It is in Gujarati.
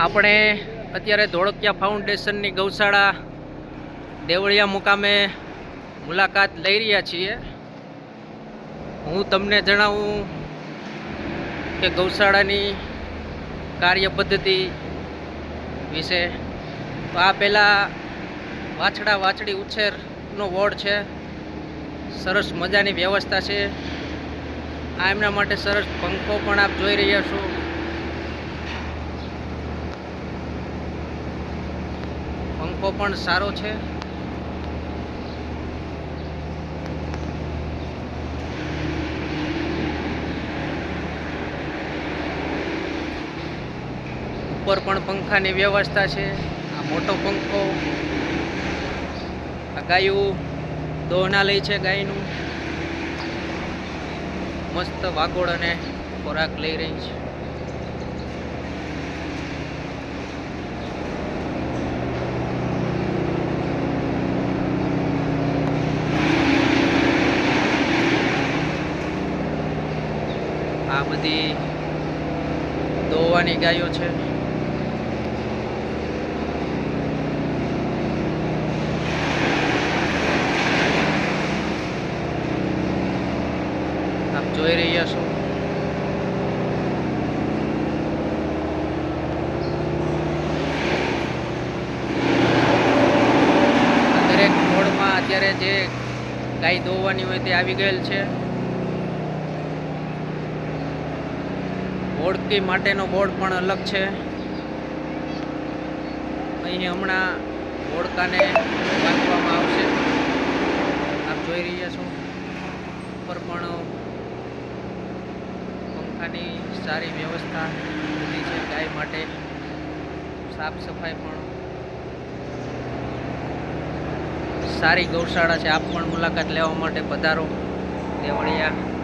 આપણે અત્યારે ધોળકિયા ફાઉન્ડેશનની ગૌશાળા દેવળિયા મુકામે મુલાકાત લઈ રહ્યા છીએ. હું તમને જણાવું કે ગૌશાળાની કાર્ય પદ્ધતિ વિશે તો આ પહેલાં વાછડા વાછડી ઉછેરનો વોર્ડ છે. સરસ મજાની વ્યવસ્થા છે. આ એમના માટે સરસ પંખો પણ આપ જોઈ રહ્યા છો. પંખો પણ સારો છે. ઉપર પણ પંખાની વ્યવસ્થા છે. આ મોટો પંખો. આ ગાયું દોહનાલય છે ગાયનું. મસ્ત વાગોળ અને ખોરાક લઈ રહી છે. આ બધી દોવાની ગાયો છે. આપ જોઈ રહ્યા છો. દરેક મોડમાં અત્યારે જે ગાય દોવાની હોય તે આવી ગયેલ છે. ઓળકી માટેનો બોર્ડ પણ અલગ છે. અહીં હમણાં ઓળકાને બાંધવામાં આવશે. આપ જોઈ રહ્યા છો. ઉપર પણ પંખાની સારી વ્યવસ્થા બધી છે ગાય માટે. સાફ સફાઈ પણ સારી ગૌશાળા છે. આપ પણ મુલાકાત લેવા માટે પધારો. દેવળિયા.